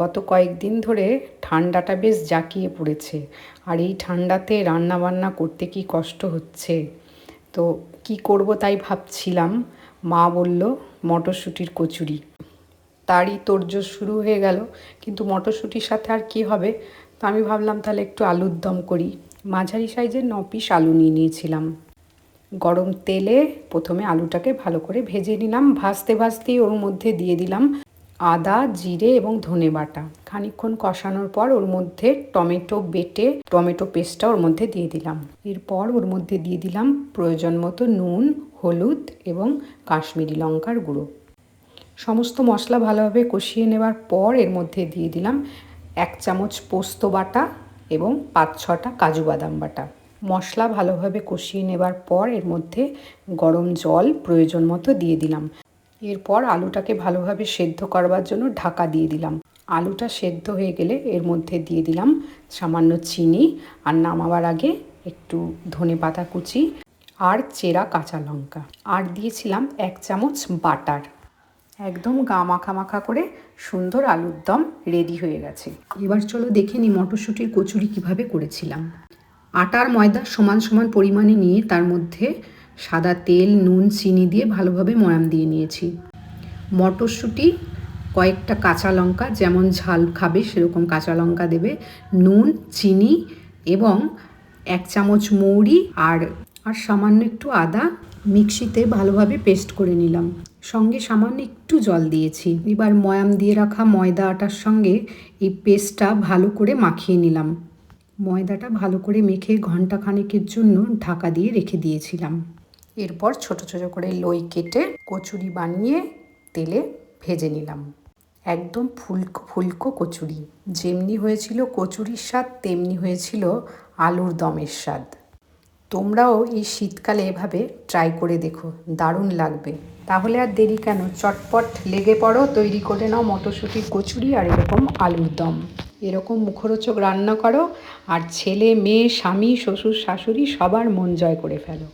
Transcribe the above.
গত কয়েকদিন ধরে ঠান্ডাটা বেশ জাঁকিয়ে পড়েছে। আর এই ঠান্ডাতে রান্না বান্না করতে কি কষ্ট হচ্ছে? তো কি করব তাই ভাবছিলাম। মা বলল, মটরশুঁটির কচুরি। তারই তোড়জোড় শুরু হয়ে গেল, কিন্তু মটরশুঁটির সাথে আর কি হবে? তো আমি ভাবলাম তাহলে একটু আলুর দম করি। মাঝারি সাইজের ন পিস আলু নিয়ে নিয়েছিলাম। গরম তেলে প্রথমে আলুটাকে ভালো করে ভেজে নিলাম। ভাজতে ভাজতেই ওর মধ্যে দিয়ে দিলাম আদা, জিরে এবং ধনে বাটা। খানিকক্ষণ কষানোর পর ওর মধ্যে টমেটো বেটে, টমেটো পেস্টটা ওর মধ্যে দিয়ে দিলাম। এরপর ওর মধ্যে দিয়ে দিলাম প্রয়োজন মতো নুন, হলুদ এবং কাশ্মীরি লঙ্কার গুঁড়ো। সমস্ত মশলা ভালোভাবে কষিয়ে নেওয়ার পর এর মধ্যে দিয়ে দিলাম এক চামচ পোস্ত বাটা এবং পাঁচ ছটা কাজু বাদাম বাটা। মশলা ভালোভাবে কষিয়ে নেবার পর এর মধ্যে গরম জল প্রয়োজন মতো দিয়ে দিলাম। এরপর আলুটাকে ভালোভাবে সেদ্ধ করবার জন্য ঢাকা দিয়ে দিলাম। আলুটা সেদ্ধ হয়ে গেলে এর মধ্যে দিয়ে দিলাম সামান্য চিনি আর নামাবার আগে একটু ধনে পাতা কুচি আর চেরা কাঁচা লঙ্কা। আর দিয়েছিলাম এক চামচ বাটার। একদম গা মাখা মাখা করে সুন্দর আলুর দম রেডি হয়ে গেছে। এবার চলো দেখে নিই মটরশুঁটির কচুরি কীভাবে করেছিলাম। আটার ময়দা সমান সমান পরিমাণে নিয়ে তার মধ্যে সাদা তেল, নুন, চিনি দিয়ে ভালোভাবে ময়াম দিয়ে নিয়েছি। মটরশুঁটি, কয়েকটা কাঁচা লঙ্কা, যেমন ঝাল খাবে সেরকম কাঁচা লঙ্কা দেবে, নুন, চিনি এবং এক চামচ মৌরি আর আর সামান্য একটু আদা মিক্সিতে ভালোভাবে পেস্ট করে নিলাম। সঙ্গে সামান্য একটু জল দিয়েছি। এবার ময়াম দিয়ে রাখা ময়দা আটার সঙ্গে এই পেস্টটা ভালো করে মাখিয়ে নিলাম। ময়দাটা ভালো করে মেখে ঘণ্টা খানেকের জন্য ঢাকা দিয়ে রেখে দিয়েছিলাম। এরপর ছোট ছোট করে লই কেটে কচুরি বানিয়ে তেলে ভেজে নিলাম। একদম ফুলকো ফুলকো কচুরি। যেমনি হয়েছিল কচুরির স্বাদ, তেমনি হয়েছিল আলুর দমের স্বাদ। তোমরাও এই শীতকালে এভাবে ট্রাই করে দেখো, দারুণ লাগবে। তাহলে আর দেরি কেন? চটপট লেগে পড়ো, তৈরি করে নাও মটরশুঁটির কচুরি আর এরকম আলুর দম। এরকম মুখরোচক রান্না করো আর ছেলে, মেয়ে, স্বামী, শ্বশুর, শাশুড়ি সবার মন জয় করে ফেলো।